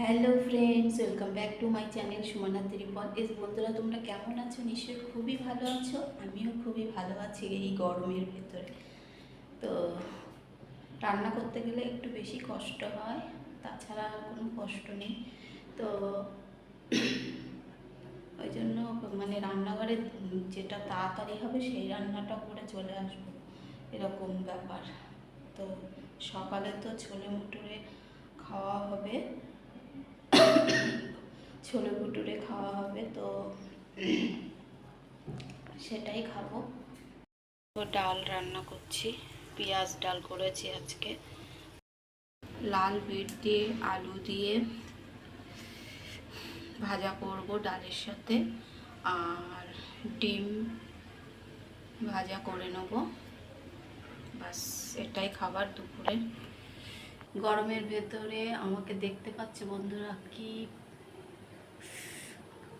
Hello friends welcome back to my channel Sumana triple S বন্ধুরা, তোমরা কেমন আছো? নিশ্চয়ই খুবই ভালো আছো। আমিও খুবই ভালো আছি এই গরমের ভেতরে। তো রান্না করতে গেলে একটু বেশি কষ্ট হয়, তাছাড়া আর কোনো কষ্ট নেই। তো ওই জন্য মানে রান্নাঘরে যেটা তাড়াতাড়ি হবে, সেই রান্নাটা করে চলে আসব। এরকম ব্যাপার। তো সকালে তো ছোলে মুটুরে খাওয়া হবে। ছোলে ভুটুরে খাওয়া হবে, তো সেটাই খাব। ডাল রান্না করছি, পেঁয়াজ ডাল করেছি আজকে। লাল বিট দিয়ে, আলু দিয়ে ভাজা করব ডালের সাথে, আর ডিম ভাজা করে নেব। বাস এটাই খাবার দুপুরে। গরমের ভেতরে আমাকে দেখতে পাচ্ছে বন্ধুরা, কি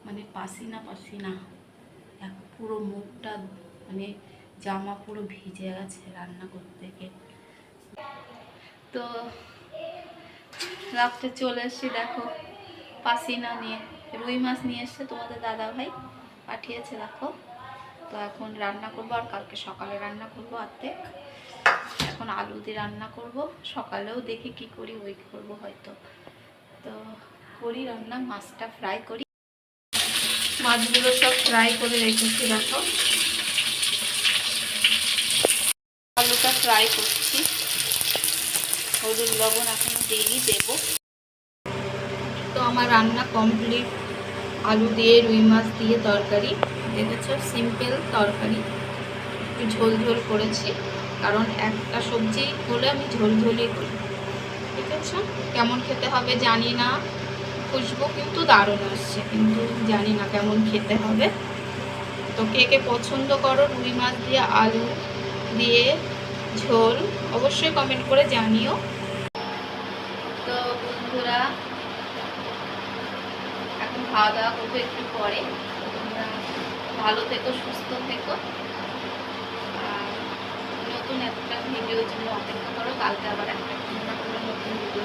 মানে পাসিনা পাসিনা। এক পুরো মুখটা মানে জামা পুরো ভিজে গেছে রান্না করতে গিয়ে। তো রাত্রে চলে এসছি, দেখো, পাসিনা নিয়ে, রুই মাছ নিয়ে এসছে তোমাদের দাদা ভাই পাঠিয়েছে, দেখো। তো এখন রান্না করব আর কালকে সকালে রান্না করব অর্ধেক। এখন আলু দিয়ে রান্না করব, সকালেও দেখি কি করি ওই করব হয়তো। তো করি রান্না, মাছটা ফ্রাই করি। মাছগুলো সব ফ্রাই করে রেখেছি, দেখো। আলুটা ফ্রাই করছি। হলুদ, লবণ এখনও দিয়েই দেবো। তো আমার রান্না কমপ্লিট আলু দিয়ে রুই মাছ দিয়ে তরকারি। দেখেছ সিম্পল তরকারি। একটু ঝোল ঝোল করেছি, কারণ একটা সবজি হলে আমি ঝোল ঝোলই করি। ঠিক আছে কেমন খেতে হবে জানি না। খুশবু কিন্তু দারুণ আসছে, কিন্তু জানি না কেমন খেতে হবে। তো কে কে পছন্দ করো, রুই মাছ দিয়ে, আলু দিয়ে, ঝোল, অবশ্যই কমেন্ট করে জানিও। তো বন্ধুরা, এখন খাওয়া দাওয়া করব একটু পরে। ভালো থেকো, সুস্থ থেকো। নতুন একটা ভিডিওর জন্য অপেক্ষা করো। কালকে আবার একটা নতুন ভিডিও